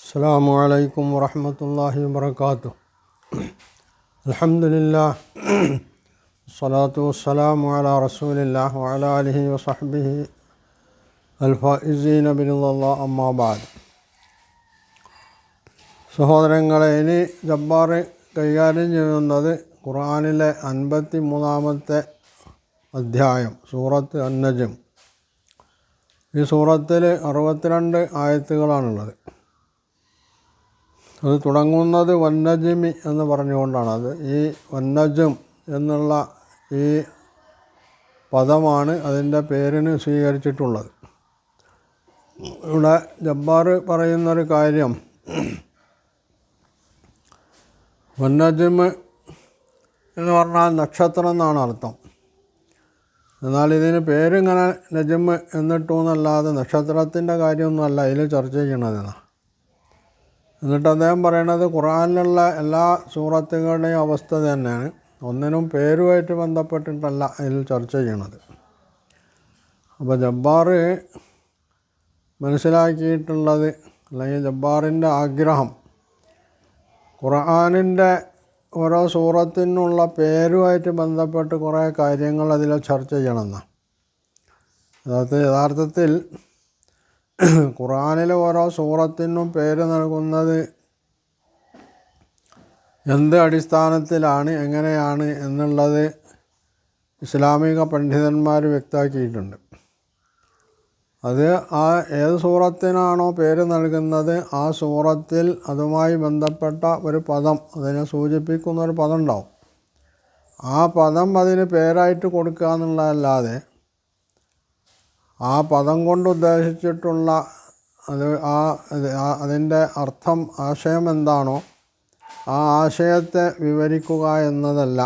السلام عليكم ورحمة الله وبركاته الحمد لله الصلاة والسلام على رسول الله وعلى آله وصحبه الفائزين برضا الله أما بعد സഹോദരങ്ങളെ ഇനി ജബ്ബാർ കൈകാര്യം ചെയ്യുന്നത് ഖുർആാനിലെ അൻപത്തി മൂന്നാമത്തെ അധ്യായം സൂറത്ത് അന്നജം ഈ സൂറത്തിൽ അറുപത്തിരണ്ട് ആയത്തുകളാണുള്ളത്. അത് തുടങ്ങുന്നത് വന്നജിമി എന്ന് പറഞ്ഞുകൊണ്ടാണ്. അത് ഈ വന്നജം എന്നുള്ള ഈ പദമാണ് അതിന്റെ പേരിന് സ്വീകരിച്ചിട്ടുള്ളത്. ഇവിടെ ജബ്ബാർ പറയുന്നൊരു കാര്യം. വന്നജിമ് എന്ന് പറഞ്ഞാൽ നക്ഷത്രം എന്നാണ് അർത്ഥം. എന്നാൽ ഇതിന് പേരിങ്ങനെ നജമ്മ് എന്നിട്ടു എന്നല്ലാതെ നക്ഷത്രത്തിന്റെ കാര്യമൊന്നുമല്ല ഇതിൽ ചർച്ച ചെയ്യണതെന്നാണ് എന്നിട്ട് അദ്ദേഹം പറയണത് ഖുറാനിലുള്ള എല്ലാ സൂറത്തുകളുടെയും അവസ്ഥ തന്നെയാണ്. ഒന്നിനും പേരുമായിട്ട് ബന്ധപ്പെട്ടിട്ടല്ല ഇതിൽ ചർച്ച ചെയ്യണത്. അപ്പോൾ ജബ്ബാർ മനസ്സിലാക്കിയിട്ടുള്ളത് അല്ലെങ്കിൽ ജബ്ബാറിന്റെ ആഗ്രഹം ഖുർആാനിന്റെ ഓരോ സൂറത്തിനുള്ള പേരുമായിട്ട് ബന്ധപ്പെട്ട് കുറേ കാര്യങ്ങൾ അതിൽ ചർച്ച ചെയ്യണമെന്ന്. അതായത് യഥാർത്ഥത്തിൽ ഖുറാനിൽ ഓരോ സൂറത്തിനും പേര് നൽകുന്നത് എന്ത് അടിസ്ഥാനത്തിലാണ് എങ്ങനെയാണ് എന്നുള്ളത് ഇസ്ലാമിക പണ്ഡിതന്മാർ വ്യക്തമാക്കിയിട്ടുണ്ട്. അത് ആ ഏത് സൂറത്തിനാണോ പേര് നൽകുന്നത് ആ സൂറത്തിൽ അതുമായി ബന്ധപ്പെട്ട ഒരു പദം അതിനെ സൂചിപ്പിക്കുന്ന ഒരു പദം ഉണ്ടാവും ആ പദം അതിന് പേരായിട്ട് കൊടുക്കുക എന്നുള്ളതല്ലാതെ ആ പദം കൊണ്ട് ഉദ്ദേശിച്ചിട്ടുള്ള അത് ആ അതിന്റെ അർത്ഥം ആശയം എന്താണോ ആ ആശയത്തെ വിവരിക്കുക എന്നതല്ല.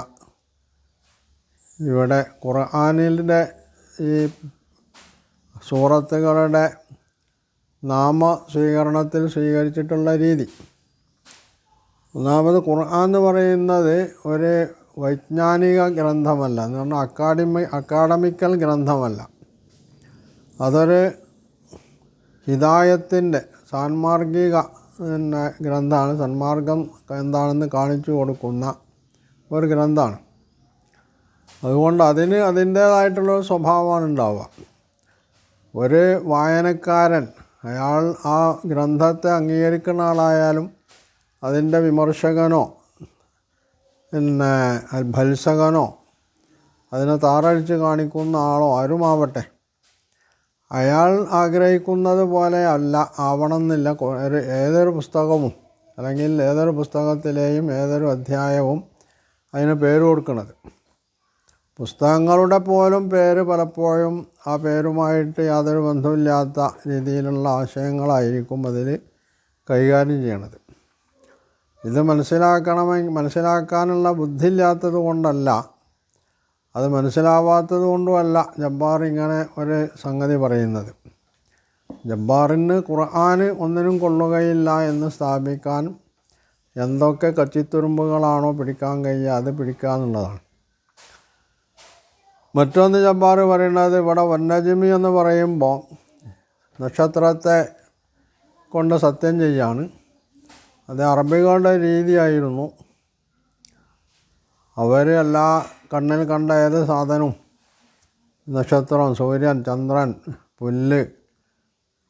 ഇവിടെ ഖുർആാനിന്റെ ഈ സൂറത്തുകളുടെ നാമ സ്വീകരണത്തിൽ സ്വീകരിച്ചിട്ടുള്ള രീതി. ഒന്നാമത് ഖുർആൻ എന്ന് പറയുന്നത് ഒരു വൈജ്ഞാനിക ഗ്രന്ഥമല്ല. എന്ന് പറഞ്ഞാൽ അക്കാഡമി അക്കാഡമിക്കൽ ഗ്രന്ഥമല്ല. അതൊരു ഹിതായത്തിന്റെ സാൻമാർഗിക പിന്നെ ഗ്രന്ഥമാണ്. സന്മാർഗം എന്താണെന്ന് കാണിച്ചു കൊടുക്കുന്ന ഒരു ഗ്രന്ഥമാണ്. അതുകൊണ്ട് അതിന് അതിന്റേതായിട്ടുള്ള സ്വഭാവമാണ് ഉണ്ടാവുക. ഒരു വായനക്കാരൻ അയാൾ ആ ഗ്രന്ഥത്തെ അംഗീകരിക്കുന്ന ആളായാലും അതിന്റെ വിമർശകനോ പിന്നെ ഭത്സകനോ അതിനെ താറടിച്ച് കാണിക്കുന്ന ആളോ ആരുമാവട്ടെ. അയാൾ ആഗ്രഹിക്കുന്നത് പോലെ അല്ല ആവണമെന്നില്ല. ഒരു ഏതൊരു പുസ്തകവും അല്ലെങ്കിൽ ഏതൊരു പുസ്തകത്തിലെയും ഏതൊരു അധ്യായവും അതിന് പേര് കൊടുക്കുന്നത്. പുസ്തകങ്ങളുടെ പോലും പേര് പലപ്പോഴും ആ പേരുമായിട്ട് യാതൊരു ബന്ധമില്ലാത്ത രീതിയിലുള്ള ആശയങ്ങളായിരിക്കും അതിൽ കൈകാര്യം ചെയ്യണത്. ഇത് മനസ്സിലാക്കണമെങ്കിൽ മനസ്സിലാക്കാനുള്ള ബുദ്ധിയില്ലാത്തത് കൊണ്ടല്ല. അത് മനസ്സിലാവാത്തത് കൊണ്ടുമല്ല ജബ്ബാർ ഇങ്ങനെ ഒരു സംഗതി പറയുന്നത്. ജബ്ബാറിന് ഖുർആന് ഒന്നിനും കൊള്ളുകയില്ല എന്ന് സ്ഥാപിക്കാൻ എന്തൊക്കെ കച്ചിത്തുരുമ്പുകളാണോ പിടിക്കാൻ കഴിയുക അത് പിടിക്കുക എന്നുള്ളതാണ്. മറ്റൊന്ന് ജബ്ബാർ പറയുന്നത് ഇവിടെ വന്യജമി എന്ന് പറയുമ്പോൾ നക്ഷത്രത്തെ കൊണ്ട് സത്യം ചെയ്യാണ്. അത് അറബികളുടെ രീതിയായിരുന്നു. അവർ എല്ലാ കണ്ണിൽ കണ്ട ഏത് സാധനവും നക്ഷത്രം സൂര്യൻ ചന്ദ്രൻ പുല്ല്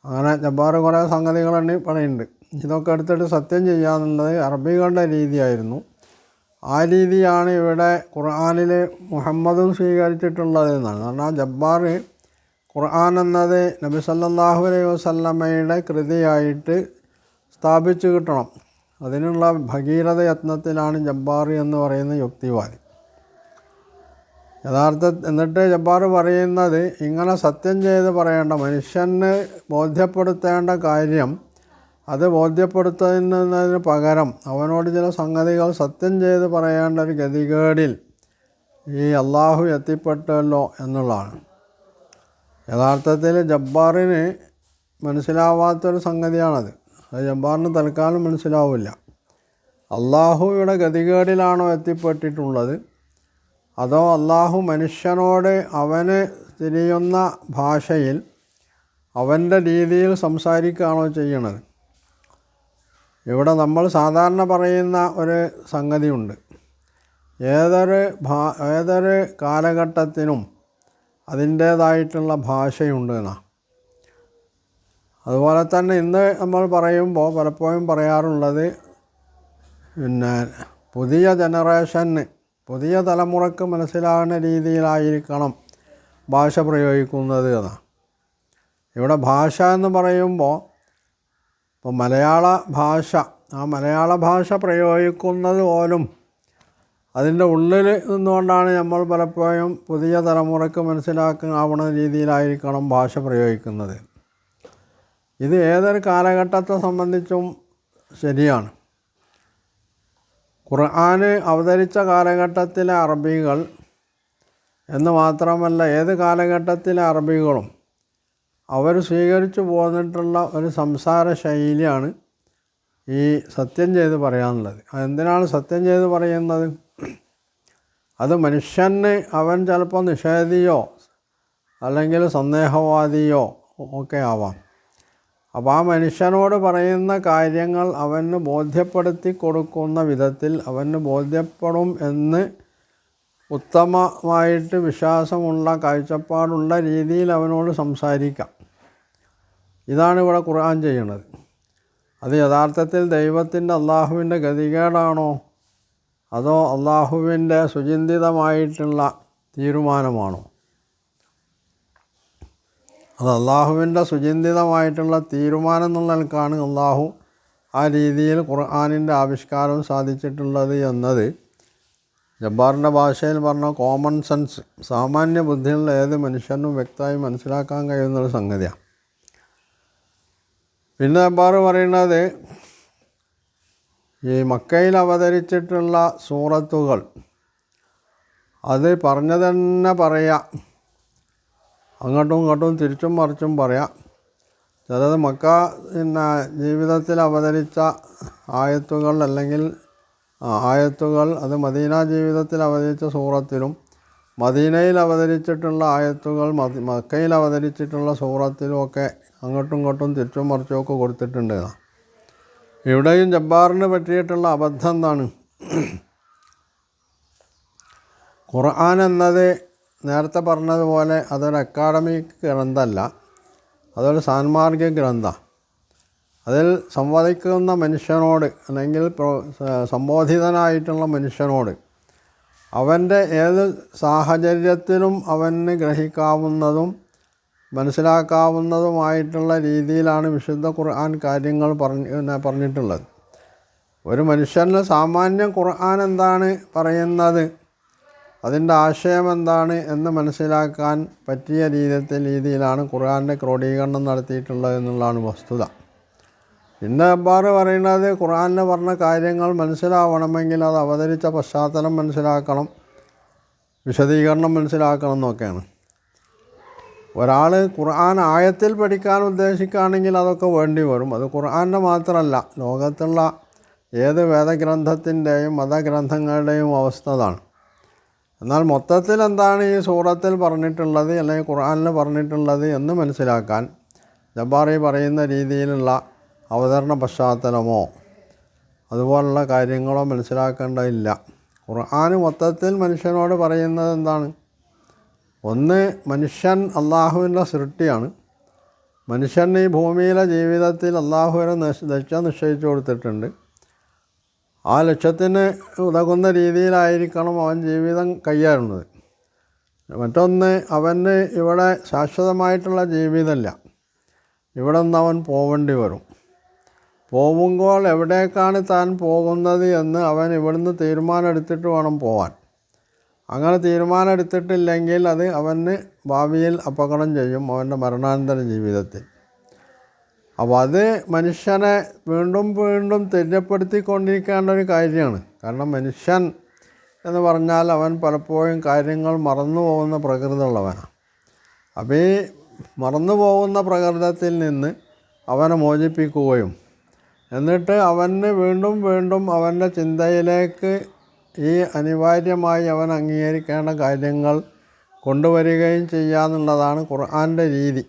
അങ്ങനെ ജബ്ബാർ കുറേ സംഗതികളെണ്ണി പറയുന്നുണ്ട് ഇതൊക്കെ എടുത്തിട്ട് സത്യം ചെയ്യാന്നുള്ളത് അറബികളുടെ രീതിയായിരുന്നു. ആ രീതിയാണ് ഇവിടെ ഖുർആാനിൽ മുഹമ്മദും സ്വീകരിച്ചിട്ടുള്ളത് എന്നാണ്. കാരണം ജബ്ബാർ ഖുർആൻ എന്നത് നബി സല്ലാഹു അലൈഹി വസല്ലമ്മയുടെ കൃതിയായിട്ട് സ്ഥാപിച്ചു കിട്ടണം. അതിനുള്ള ഭഗീരഥ യത്നത്തിലാണ് ജബ്ബാർ എന്ന് പറയുന്ന യുക്തിവാദി. യഥാർത്ഥ എന്നിട്ട് ജബ്ബാർ പറയുന്നത് ഇങ്ങനെ സത്യം ചെയ്ത് പറയേണ്ട മനുഷ്യന് ബോധ്യപ്പെടുത്തേണ്ട കാര്യം അത് ബോധ്യപ്പെടുത്തുന്നതിന് പകരം അവനോട് ചില സംഗതികൾ സത്യം ചെയ്ത് പറയേണ്ട ഒരു ഗതികേടിൽ ഈ അള്ളാഹു എത്തിപ്പെട്ടല്ലോ എന്നുള്ളതാണ്. യഥാർത്ഥത്തിൽ ജബ്ബാറിന് മനസ്സിലാവാത്തൊരു സംഗതിയാണത്. അത് ജബ്ബാറിന് തൽക്കാലം മനസ്സിലാവില്ല. അള്ളാഹുയുടെ ഗതികേടിലാണോ എത്തിപ്പെട്ടിട്ടുള്ളത്? അതോ അള്ളാഹു മനുഷ്യനോട് അവന് തിരിയുന്ന ഭാഷയിൽ അവന്റെ രീതിയിൽ സംസാരിക്കുകയാണോ ചെയ്യണത്? ഇവിടെ നമ്മൾ സാധാരണ പറയുന്ന ഒരു സംഗതിയുണ്ട്. ഏതൊരു ഭാ ഏതൊരു കാലഘട്ടത്തിനും അതിന്റേതായിട്ടുള്ള ഭാഷയുണ്ട് എന്നാണ് അതുപോലെ തന്നെ ഇന്ന് നമ്മൾ പറയുമ്പോൾ പലപ്പോഴും പറയാറുള്ളത് പിന്നെ പുതിയ ജനറേഷന് പുതിയ തലമുറയ്ക്ക് മനസ്സിലാകുന്ന രീതിയിലായിരിക്കണം ഭാഷ പ്രയോഗിക്കുന്നത് എന്നാണ് ഇവിടെ ഭാഷ എന്ന് പറയുമ്പോൾ ഇപ്പോൾ മലയാള ഭാഷ ആ മലയാള ഭാഷ പ്രയോഗിക്കുന്നത് പോലും അതിന്റെ ഉള്ളിൽ നിന്നുകൊണ്ടാണ് നമ്മൾ പലപ്പോഴും പുതിയ തലമുറയ്ക്ക് മനസ്സിലാക്കാവുന്ന രീതിയിലായിരിക്കണം ഭാഷ പ്രയോഗിക്കുന്നത്. ഇത് ഏതൊരു കാലഘട്ടത്തെ സംബന്ധിച്ചും ശരിയാണ്. ഖുർആന് അവതരിച്ച കാലഘട്ടത്തിലെ അറബികൾ എന്ന് മാത്രമല്ല ഏത് കാലഘട്ടത്തിലെ അറബികളും അവർ സ്വീകരിച്ചു പോന്നിട്ടുള്ള ഒരു സംസാര ശൈലിയാണ് ഈ സത്യം ചെയ്ത് പറയാനുള്ളത്. അതെന്തിനാണ് സത്യം ചെയ്ത് പറയുന്നത്? അത് മനുഷ്യന് അവൻ ചിലപ്പോൾ നിഷേധിയോ അല്ലെങ്കിൽ സന്ദേഹവാദിയോ ഒക്കെ ആവാം. അപ്പോൾ ആ മനുഷ്യനോട് പറയുന്ന കാര്യങ്ങൾ അവന് ബോധ്യപ്പെടുത്തി കൊടുക്കുന്ന വിധത്തിൽ അവന് ബോധ്യപ്പെടും എന്ന് ഉത്തമമായിട്ട് വിശ്വാസമുള്ള കാഴ്ചപ്പാടുള്ള രീതിയിൽ അവനോട് സംസാരിക്കാം. ഇതാണ് ഇവിടെ ഖുർആൻ ചെയ്യുന്നത്. അത് യഥാർത്ഥത്തിൽ ദൈവത്തിന്റെ അള്ളാഹുവിന്റെ ഗതികേടാണോ? അതോ അള്ളാഹുവിന്റെ സുചിന്തിതമായിട്ടുള്ള തീരുമാനമാണോ? അത് അള്ളാഹുവിന്റെ സുചിന്തിതമായിട്ടുള്ള തീരുമാനം എന്നുള്ള നിലക്കാണ് അള്ളാഹു ആ രീതിയിൽ ഖുർആാനിന്റെ ആവിഷ്കാരം സാധിച്ചിട്ടുള്ളത് എന്നത്. ജബ്ബാറിന്റെ ഭാഷയിൽ പറഞ്ഞ കോമൺ സെൻസ് സാമാന്യ ബുദ്ധിയുള്ള ഏത് മനുഷ്യനും വ്യക്തമായി മനസ്സിലാക്കാൻ കഴിയുന്നൊരു സംഗതിയാണ്. പിന്നെ ജബ്ബാർ പറയുന്നത് ഈ മക്കയിൽ അവതരിച്ചിട്ടുള്ള സൂറത്തുകൾ അത് പറഞ്ഞു തന്നെ പറയാം. അങ്ങോട്ടും ഇങ്ങോട്ടും തിരിച്ചും മറിച്ചും പറയാം. ചിലത് മക്ക പിന്നെ ജീവിതത്തിൽ അവതരിച്ച ആയത്തുകൾ അല്ലെങ്കിൽ ആയത്തുകൾ അത് മദീന ജീവിതത്തിൽ അവതരിച്ച സൂറത്തിലും മദീനയിൽ അവതരിച്ചിട്ടുള്ള ആയത്തുകൾ മക്കയിൽ അവതരിച്ചിട്ടുള്ള സൂറത്തിലും ഒക്കെ അങ്ങോട്ടും ഇങ്ങോട്ടും തിരിച്ചും മറിച്ചും ഒക്കെ കൊടുത്തിട്ടുണ്ട്. ഇവിടെയും ജബ്ബാറിന് പറ്റിയിട്ടുള്ള അബദ്ധം എന്താണ് ഖുർആൻ എന്നത് നേരത്തെ പറഞ്ഞതുപോലെ അതൊരു അക്കാഡമിക് ഗ്രന്ഥമല്ല അതൊരു സാൻമാർഗിക ഗ്രന്ഥമാണ് അതിൽ സംവദിക്കുന്ന മനുഷ്യനോട് അല്ലെങ്കിൽ സംബോധിതനായിട്ടുള്ള മനുഷ്യനോട് അവന്റെ ഏത് സാഹചര്യത്തിലും അവന് ഗ്രഹിക്കാവുന്നതും മനസ്സിലാക്കാവുന്നതുമായിട്ടുള്ള രീതിയിലാണ് വിശുദ്ധ ഖുർആൻ കാര്യങ്ങൾ പറഞ്ഞ് പറഞ്ഞിട്ടുള്ളത്. ഒരു മനുഷ്യന് സാമാന്യം ഖുർആൻ എന്താണ് പറയുന്നത്? അതിന്റെ ആശയം എന്താണ് എന്ന് മനസ്സിലാക്കാൻ പറ്റിയ രീതിയിൽ രീതിയിലാണ് ഖുർആന്റെ ക്രോഡീകരണം നടത്തിയിട്ടുള്ളത് എന്നുള്ളതാണ് വസ്തുത. പിന്നെ അബ്ബാർ പറയുന്നത് ഖുറാനിൽ പറഞ്ഞ കാര്യങ്ങൾ മനസ്സിലാവണമെങ്കിൽ അത് അവതരിച്ച പശ്ചാത്തലം മനസ്സിലാക്കണം വിശദീകരണം മനസ്സിലാക്കണം എന്നൊക്കെയാണ്. ഒരാൾ ഖുർആൻ ആയത്തിൽ പഠിക്കാൻ ഉദ്ദേശിക്കുകയാണെങ്കിൽ അതൊക്കെ വേണ്ടി വരും. അത് ഖുർആന്റെ മാത്രമല്ല ലോകത്തുള്ള ഏത് വേദഗ്രന്ഥത്തിന്റെയും മതഗ്രന്ഥങ്ങളുടെയും അവസ്ഥ അതാണ്. എന്നാൽ മൊത്തത്തിൽ എന്താണ് ഈ സൂറത്തിൽ പറഞ്ഞിട്ടുള്ളത് അല്ലെങ്കിൽ ഖുർആനിൽ പറഞ്ഞിട്ടുള്ളത് എന്ന് മനസ്സിലാക്കാൻ ജബ്ബാറി പറയുന്ന രീതിയിലുള്ള അവതരണ പശ്ചാത്തലമോ അതുപോലുള്ള കാര്യങ്ങളോ മനസ്സിലാക്കേണ്ടതില്ല. ഖുർആൻ മൊത്തത്തിൽ മനുഷ്യനോട് പറയുന്നത് എന്താണ്? ഒന്ന് മനുഷ്യൻ അള്ളാഹുവിന്റെ സൃഷ്ടിയാണ്. മനുഷ്യൻ ഈ ഭൂമിയിലെ ജീവിതത്തിൽ അള്ളാഹുവിനെ ലക്ഷ്യം നിശ്ചയിച്ചു കൊടുത്തിട്ടുണ്ട്. ആ ലക്ഷ്യത്തിന് ഉതകുന്ന രീതിയിലായിരിക്കണം അവൻ ജീവിതം കൈയാറുന്നത്. മറ്റൊന്ന് അവന് ഇവിടെ ശാശ്വതമായിട്ടുള്ള ജീവിതമല്ല. ഇവിടെ നിന്ന് അവൻ പോവേണ്ടി വരും. പോകുമ്പോൾ എവിടേക്കാണ് താൻ പോകുന്നത് എന്ന് അവൻ ഇവിടുന്ന് തീരുമാനം എടുത്തിട്ട് വേണം പോവാൻ. അങ്ങനെ തീരുമാനം എടുത്തിട്ടില്ലെങ്കിൽ അത് അവന് ഭാവിയിൽ അപകടം ചെയ്യും അവന്റെ മരണാനന്തര ജീവിതത്തിൽ. അപ്പോൾ അത് മനുഷ്യനെ വീണ്ടും വീണ്ടും തെറ്റപ്പെടുത്തിക്കൊണ്ടിരിക്കേണ്ട ഒരു കാര്യമാണ്. കാരണം മനുഷ്യൻ എന്ന് പറഞ്ഞാൽ അവൻ പലപ്പോഴും കാര്യങ്ങൾ മറന്നു പോകുന്ന പ്രകൃതമുള്ളവനാണ് അപ്പോൾ ഈ മറന്നു പോകുന്ന പ്രകൃതത്തിൽ നിന്ന് അവനെ മോചിപ്പിക്കുകയും എന്നിട്ട് അവന് വീണ്ടും വീണ്ടും അവന്റെ ചിന്തയിലേക്ക് ഈ അനിവാര്യമായി അവൻ അംഗീകരിക്കേണ്ട കാര്യങ്ങൾ കൊണ്ടുവരികയും ചെയ്യാന്നുള്ളതാണ് ഖുർആാന്റെ രീതി.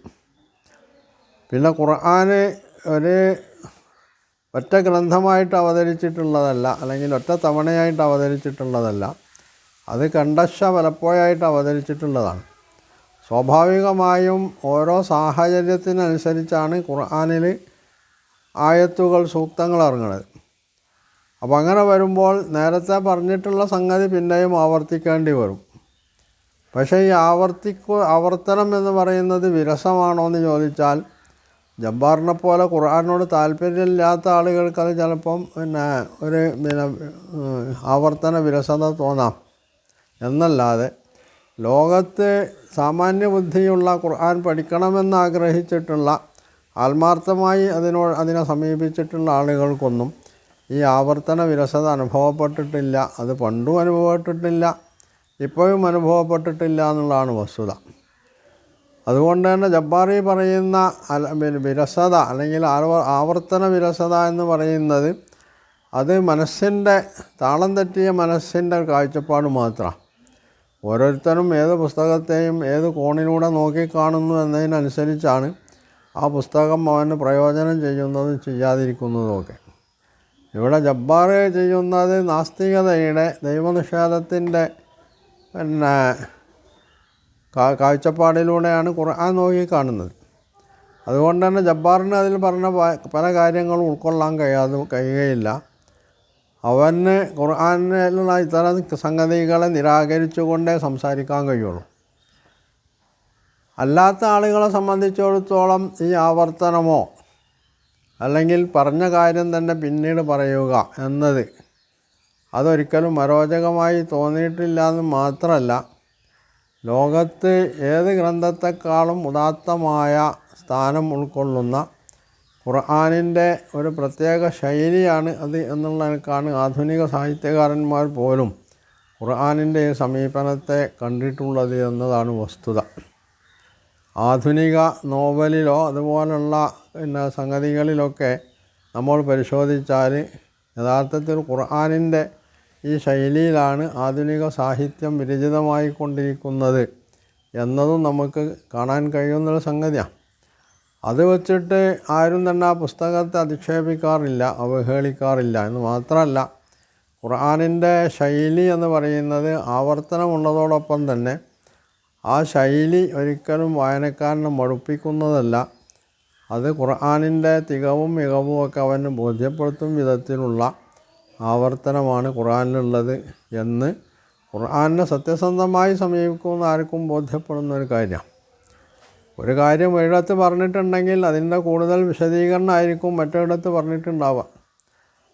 പിന്നെ ഖുർആൻ ഒരു ഒറ്റ ഗ്രന്ഥമായിട്ട് അവതരിച്ചിട്ടുള്ളതല്ല അല്ലെങ്കിൽ ഒറ്റ തവണയായിട്ട് അവതരിച്ചിട്ടുള്ളതല്ല അത് കണ്ടശ പലപ്പോഴായിട്ട് അവതരിച്ചിട്ടുള്ളതാണ്. സ്വാഭാവികമായും ഓരോ സാഹചര്യത്തിനനുസരിച്ചാണ് ഖുർആനിൽ ആയത്തുകൾ സൂക്തങ്ങൾ ഇറങ്ങണത്. അപ്പോൾ അങ്ങനെ വരുമ്പോൾ നേരത്തെ പറഞ്ഞിട്ടുള്ള സംഗതി പിന്നെയും ആവർത്തിക്കേണ്ടി വരും. പക്ഷേ ഈ ആവർത്തിക്കു ആവർത്തനം എന്ന് പറയുന്നത് വിരസമാണോ എന്ന് ചോദിച്ചാൽ ജബ്ബാറിനെ പോലെ ഖുർആാനോട് താല്പര്യമില്ലാത്ത ആളുകൾക്ക് അത് ചിലപ്പം പിന്നെ ഒരു പിന്നെ ആവർത്തന വിരസത തോന്നാം. എന്നല്ലാതെ ലോകത്ത് സാമാന്യ ബുദ്ധിയുള്ള ഖുർആൻ പഠിക്കണമെന്ന് ആഗ്രഹിച്ചിട്ടുള്ള ആത്മാർത്ഥമായി അതിനോട് അതിനെ സമീപിച്ചിട്ടുള്ള ആളുകൾക്കൊന്നും ഈ ആവർത്തന വിരസത അനുഭവപ്പെട്ടിട്ടില്ല. അത് പണ്ടും അനുഭവപ്പെട്ടിട്ടില്ല ഇപ്പോഴും അനുഭവപ്പെട്ടിട്ടില്ല എന്നുള്ളതാണ് വസ്തുത. അതുകൊണ്ട് തന്നെ ജബ്ബാറി പറയുന്ന വിരസത അല്ലെങ്കിൽ ആവ- ആവർത്തന വിരസത എന്ന് പറയുന്നത് അത് മനസ്സിന്റെ താളം തെറ്റിയ മനസ്സിന്റെ കാഴ്ചപ്പാട് മാത്രമാണ്. ഓരോരുത്തരും ഏത് പുസ്തകത്തെയും ഏത് കോണിലൂടെ നോക്കിക്കാണുന്നു എന്നതിനനുസരിച്ചാണ് ആ പുസ്തകം അവന് പ്രയോജനം ചെയ്യുന്നതും ചെയ്യാതിരിക്കുന്നതുമൊക്കെ. ഇവിടെ ജബ്ബാർ ചെയ്യുന്നത് നാസ്തികതയുടെ ദൈവനിഷേധത്തിന്റെ പിന്നെ കാ- കാഴ്ചപ്പാടിലൂടെയാണ് ഖുർആൻ നോക്കി കാണുന്നത്. അതുകൊണ്ട് തന്നെ ജബ്ബാറിന് അതിൽ പറഞ്ഞ പല കാര്യങ്ങളും ഉൾക്കൊള്ളാൻ കഴിയാതെ കഴിയുകയില്ല. അവന് ഖുർആനിലുള്ള ഇത്തരം സംഗതികളെ നിരാകരിച്ചുകൊണ്ടേ സംസാരിക്കാൻ കഴിയുള്ളൂ. അല്ലാത്ത ആളുകളെ സംബന്ധിച്ചിടത്തോളം ഈ ആവർത്തനമോ അല്ലെങ്കിൽ പറഞ്ഞ കാര്യം തന്നെ പിന്നീട് പറയുക എന്നത് അതൊരിക്കലും അരോചകമായി തോന്നിയിട്ടില്ല എന്ന് മാത്രമല്ല ലോകത്ത് ഏത് ഗ്രന്ഥത്തെക്കാളും ഉദാത്തമായ സ്ഥാനം ഉൾക്കൊള്ളുന്ന ഖുർആാനിന്റെ ഒരു പ്രത്യേക ശൈലിയാണ് അത് എന്നുള്ളതിനേക്കാണ് ആധുനിക സാഹിത്യകാരന്മാർ പോലും ഖുർആാനിന്റെ സമീപനത്തെ കണ്ടിട്ടുള്ളത് എന്നതാണ് വസ്തുത. ആധുനിക നോവലിലോ അതുപോലുള്ള പിന്നെ സംഗതികളിലൊക്കെ നമ്മൾ പരിശോധിച്ചാൽ യഥാർത്ഥത്തിൽ ഖുർആാനിന്റെ ഈ ശൈലിയിലാണ് ആധുനിക സാഹിത്യം വിരചിതമായി കൊണ്ടിരിക്കുന്നത് എന്നതും നമുക്ക് കാണാൻ കഴിയുന്നൊരു സംഗതിയാണ്. അത് വച്ചിട്ട് ആരും തന്നെ ആ പുസ്തകത്തെ അധിക്ഷേപിക്കാറില്ല അവഹേളിക്കാറില്ല എന്ന് മാത്രമല്ല ഖുർആാനിന്റെ ശൈലി എന്ന് പറയുന്നത് ആവർത്തനമുള്ളതോടൊപ്പം തന്നെ ആ ശൈലി ഒരിക്കലും വായനക്കാരനെ മടുപ്പിക്കുന്നതല്ല. അത് ഖുർആാനിന്റെ തികവും മികവും ഒക്കെ അവന് ബോധ്യപ്പെടുത്തും വിധത്തിലുള്ള ആവർത്തനമാണ് ഖുർആാനിലുള്ളത് എന്ന് ഖുർആാനിനെ സത്യസന്ധമായി സമീപിക്കുമെന്ന് ആർക്കും ബോധ്യപ്പെടുന്ന ഒരു കാര്യമാണ് ഒരു കാര്യം ഒരിടത്ത് പറഞ്ഞിട്ടുണ്ടെങ്കിൽ അതിന്റെ കൂടുതൽ വിശദീകരണമായിരിക്കും മറ്റൊരിടത്ത് പറഞ്ഞിട്ടുണ്ടാവുക.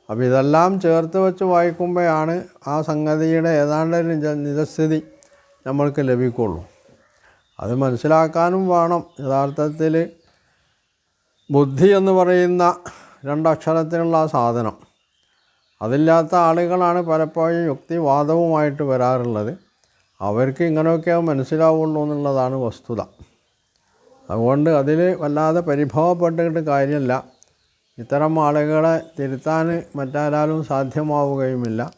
അപ്പോൾ ഇതെല്ലാം ചേർത്ത് വെച്ച് വായിക്കുമ്പോഴാണ് ആ സംഗതിയുടെ ഏതാണ്ട് നിജസ്ഥിതി നമ്മൾക്ക് ലഭിക്കുള്ളൂ അത് മനസ്സിലാക്കാനും വേണം. യഥാർത്ഥത്തിൽ ബുദ്ധി എന്ന് പറയുന്ന രണ്ടക്ഷരത്തിനുള്ള ആ സാധനം. അതില്ലാത്ത ആളുകളാണ് പലപ്പോഴും യുക്തിവാദവുമായിട്ട് വരാറുള്ളത്. അവർക്ക് ഇങ്ങനെയൊക്കെ മനസ്സിലാവുള്ളൂ എന്നുള്ളതാണ് വസ്തുത. അതുകൊണ്ട് അതിൽ വല്ലാതെ പരിഭവപ്പെട്ടിട്ട് കാര്യമില്ല. ഇത്തരം ആളുകളെ തിരുത്താൻ മറ്റാരാലും സാധ്യമാവുകയുമില്ല.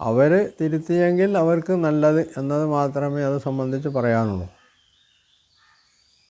അവർ തിരുത്തിയെങ്കിൽ അവർക്ക് നല്ലത് എന്നത് മാത്രമേ അത് സംബന്ധിച്ച് പറയാനുള്ളൂ.